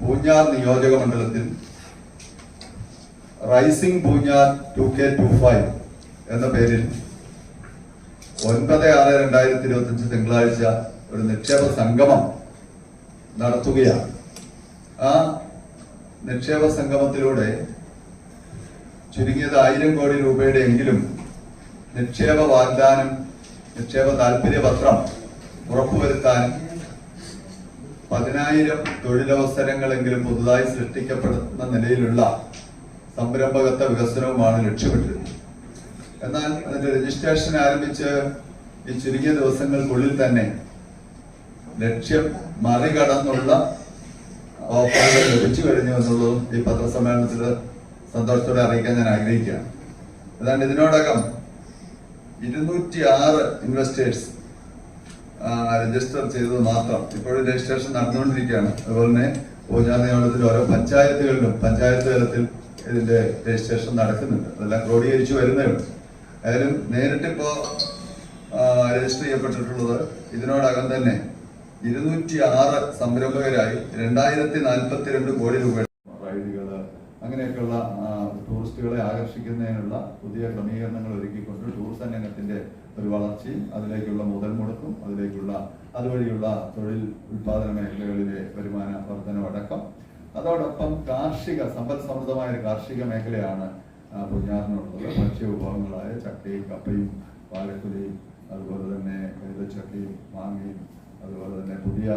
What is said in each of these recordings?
പൂഞ്ഞാർ നിയോജക മണ്ഡലത്തിൽ rising Poonjar two K two five എന്ന പേരിൽ ഒൻപത് ആറ് രണ്ടായിരത്തി ഇരുപത്തി അഞ്ച് തിങ്കളാഴ്ച ഒരു നിക്ഷേപ സംഗമം നടത്തുകയാണ്. ആ നിക്ഷേപ സംഗമത്തിലൂടെ ചുരുങ്ങിയത് ആയിരം കോടി രൂപയുടെ എങ്കിലും നിക്ഷേപ വാഗ്ദാനം നിക്ഷേപ താല്പര്യപത്രം ഉറപ്പുവരുത്താനും പതിനായിരം തൊഴിലവസരങ്ങളെങ്കിലും പുതുതായി സൃഷ്ടിക്കപ്പെടുന്ന നിലയിലുള്ള സംരംഭകത്വ വികസനവുമാണ് ലക്ഷ്യമിട്ടിരുന്നത് എന്നാൽ അതിന്റെ രജിസ്ട്രേഷൻ ആരംഭിച്ച് ഈ ചുരുങ്ങിയ ദിവസങ്ങൾക്കുള്ളിൽ തന്നെ ലക്ഷ്യം മറികടന്നുള്ള ഓഫറുകൾ ലഭിച്ചു കഴിഞ്ഞു എന്നുള്ളതും ഈ പത്രസമ്മേളനത്തിൽ സന്തോഷത്തോടെ അറിയിക്കാൻ ഞാൻ ആഗ്രഹിക്കുകയാണ്. അതാണ് ഇതിനോടകം ഇരുന്നൂറ്റി ആറ് ഇൻവെസ്റ്റേഴ്സ് രജിസ്റ്റർ ചെയ്തത് മാത്രം. ഇപ്പോഴും രജിസ്ട്രേഷൻ നടന്നുകൊണ്ടിരിക്കുകയാണ്. അതുപോലെ തന്നെ ഓജാ നിയമനത്തിൽ ഓരോ പഞ്ചായത്തുകളിലും പഞ്ചായത്ത് തലത്തിൽ ഇതിന്റെ രജിസ്ട്രേഷൻ നടക്കുന്നുണ്ട്. അതെല്ലാം ക്രോഡീകരിച്ചു വരുന്നേ ഉള്ളൂ ഏതായാലും നേരിട്ടിപ്പോ രജിസ്റ്റർ ചെയ്യപ്പെട്ടിട്ടുള്ളത് ഇതിനോടകം തന്നെ ഇരുന്നൂറ്റി ആറ് സംരംഭകരായി രണ്ടായിരത്തി നാൽപ്പത്തിരണ്ട് കോടി രൂപ റൈഡുകൾ അങ്ങനെയൊക്കെയുള്ള ടൂറിസ്റ്റുകളെ ആകർഷിക്കുന്നതിനുള്ള പുതിയ ക്രമീകരണങ്ങൾ ഒരുക്കിക്കൊണ്ട് ടൂറിസം രംഗത്തിന്റെ ഒരു വളർച്ചയും അതിലേക്കുള്ള മുതൽ മുടക്കും അതിലേക്കുള്ള അതുവഴിയുള്ള തൊഴിൽ ഉൽപാദന മേഖലകളിലെ വരുമാന വർധനവും അടക്കം. അതോടൊപ്പം കാർഷിക സമ്പദ് സമൃദ്ധമായ ഒരു കാർഷിക മേഖലയാണ് പൂഞ്ഞാറിനുള്ളത്. ഭക്ഷ്യ വിഭവങ്ങളായ ചക്കയും കപ്പയും വാഴക്കുലയും അതുപോലെ തന്നെ എഴുതച്ചക്കയും മാങ്ങയും അതുപോലെ തന്നെ പുതിയ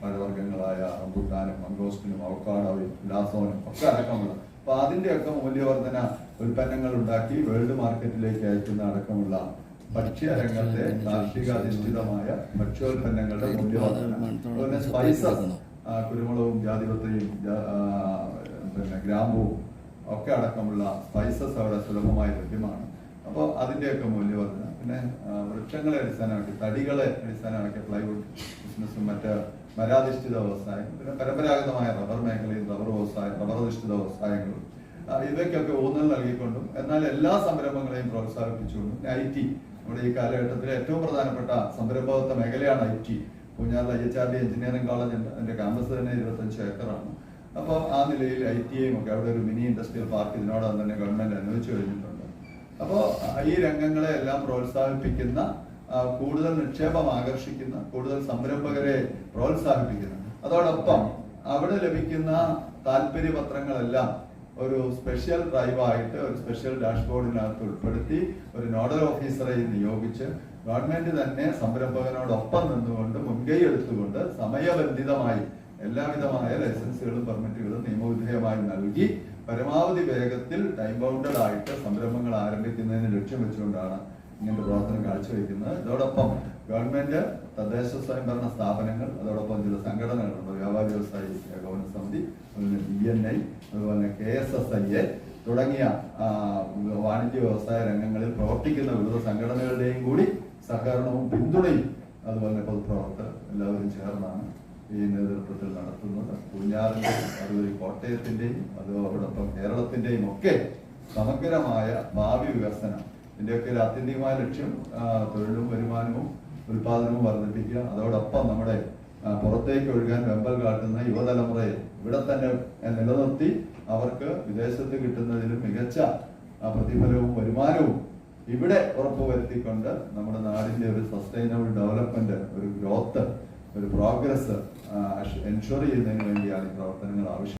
പഴവർഗങ്ങളായ റംബുട്ടാനും മംഗോസ്റ്റിനും അവക്കാടോയും ലാസോനും ഒക്കെ അടക്കമുള്ള അപ്പൊ അതിന്റെയൊക്കെ മൂല്യവർധന ഉൽപ്പന്നങ്ങൾ ഉണ്ടാക്കി വേൾഡ് മാർക്കറ്റിലേക്ക് അയക്കുന്ന അടക്കമുള്ള ഭക്ഷ്യ രംഗത്തെ കാർഷിക അധിഷ്ഠിതമായ ഭക്ഷ്യോൽപ്പന്നങ്ങളുടെ മൂല്യവർധന അതുപോലെ സ്പൈസസ് കുരുമുളകും ജാതിപത്രിയും പിന്നെ ഗ്രാമ്പുവും ഒക്കെ അടക്കമുള്ള സ്പൈസസ് അവിടെ സുലഭമായി ലഭ്യമാണ്. അപ്പോൾ അതിന്റെയൊക്കെ മൂല്യവർധന പിന്നെ വൃക്ഷങ്ങളെ അടിസ്ഥാനമാക്കി തടികളെ അടിസ്ഥാനമാക്കി പ്ലൈവുഡ് ബിസിനസ്സും മറ്റ് മരാധിഷ്ഠിത വ്യവസായം പിന്നെ പരമ്പരാഗതമായ റബ്ബർ മേഖലയും റബ്ബർ വ്യവസായം റബ്ബർ അധിഷ്ഠിത വ്യവസായങ്ങളും ഇവയ്ക്കൊക്കെ ഊന്നൽ നൽകിക്കൊണ്ടും എന്നാൽ എല്ലാ സംരംഭങ്ങളെയും പ്രോത്സാഹിപ്പിച്ചുകൊണ്ടും ഐ ടി നമ്മുടെ ഈ കാലഘട്ടത്തിലെ ഏറ്റവും പ്രധാനപ്പെട്ട സംരംഭകത്വ മേഖലയാണ് I T പൂഞ്ഞാറിൽ I H R D engineering college അതിന്റെ ക്യാമ്പസ് തന്നെ ഇരുപത്തഞ്ച് ഏക്കറാണ്. അപ്പോൾ ആ നിലയിൽ ഐ ടി ഐയും ഒക്കെ അവിടെ ഒരു മിനി ഇൻഡസ്ട്രിയൽ പാർക്ക് ഇതിനോടൊപ്പം തന്നെ ഗവൺമെന്റ് അനുവദിച്ചു കഴിഞ്ഞിട്ടുണ്ട്. അപ്പോൾ ഈ രംഗങ്ങളെ എല്ലാം പ്രോത്സാഹിപ്പിക്കുന്ന കൂടുതൽ നിക്ഷേപം ആകർഷിക്കുന്ന കൂടുതൽ സംരംഭകരെ പ്രോത്സാഹിപ്പിക്കുന്ന. അതോടൊപ്പം അവിടെ ലഭിക്കുന്ന താല്പര്യ പത്രങ്ങളെല്ലാം ഒരു സ്പെഷ്യൽ ഡ്രൈവായിട്ട് ഒരു സ്പെഷ്യൽ ഡാഷ്ബോർഡിനകത്ത് ഉൾപ്പെടുത്തി ഒരു നോഡൽ ഓഫീസറെ നിയോഗിച്ച് ഗവൺമെന്റ് തന്നെ സംരംഭകനോടൊപ്പം നിന്നുകൊണ്ട് മുൻകൈ എടുത്തുകൊണ്ട് സമയബന്ധിതമായി എല്ലാവിധമായ ലൈസൻസുകളും പെർമിറ്റുകളും നിയമവിധേയമായി നൽകി പരമാവധി വേഗത്തിൽ ടൈം ബൗണ്ടഡ് ആയിട്ട് സംരംഭങ്ങൾ ആരംഭിക്കുന്നതിന് ലക്ഷ്യം വെച്ചുകൊണ്ടാണ് ഇങ്ങനത്തെ പ്രവർത്തനം കാഴ്ചവെക്കുന്നത്. ഇതോടൊപ്പം ഗവൺമെന്റ് തദ്ദേശ സ്വയംഭരണ സ്ഥാപനങ്ങൾ അതോടൊപ്പം ചില സംഘടനകളുണ്ട് വ്യാപാര വ്യവസായി ഏകോപന സമിതി അതുപോലെ ബി എൻ ഐ അതുപോലെ K S S I A തുടങ്ങിയ വാണിജ്യ വ്യവസായ രംഗങ്ങളിൽ പ്രവർത്തിക്കുന്ന വിവിധ സംഘടനകളുടെയും കൂടി സഹകരണവും പിന്തുണയും അതുപോലെ പൊതുപ്രവർത്തകർ എല്ലാവരും ചേർന്നാണ് ഈ നേതൃത്വത്തിൽ നടത്തുന്നത്. പൂഞ്ഞാറിന്റെ അതുപോലെ കോട്ടയത്തിന്റെയും അതോടൊപ്പം കേരളത്തിന്റെയും ഒക്കെ സമഗ്രമായ ഭാവി വികസനം. ഇതിന്റെയൊക്കെ ഒരു ആത്യന്തികമായ ലക്ഷ്യം തൊഴിലും വരുമാനവും ഉൽപാദനവും വർദ്ധിപ്പിക്കുക. അതോടൊപ്പം നമ്മുടെ പുറത്തേക്ക് ഒഴുകാൻ വെമ്പൽ കാട്ടുന്ന യുവതലമുറയെ ഇവിടെ തന്നെ നിലനിർത്തി അവർക്ക് വിദേശത്ത് കിട്ടുന്നതിലും മികച്ച പ്രതിഫലവും വരുമാനവും ഇവിടെ ഉറപ്പുവരുത്തിക്കൊണ്ട് നമ്മുടെ നാടിന്റെ ഒരു സസ്റ്റൈനബിൾ ഡെവലപ്മെന്റ് ഒരു ഗ്രോത്ത് ഒരു പ്രോഗ്രസ് എൻഷുർ ചെയ്യുന്നതിന് വേണ്ടിയാണ് ഈ പ്രവർത്തനങ്ങൾ ആവശ്യം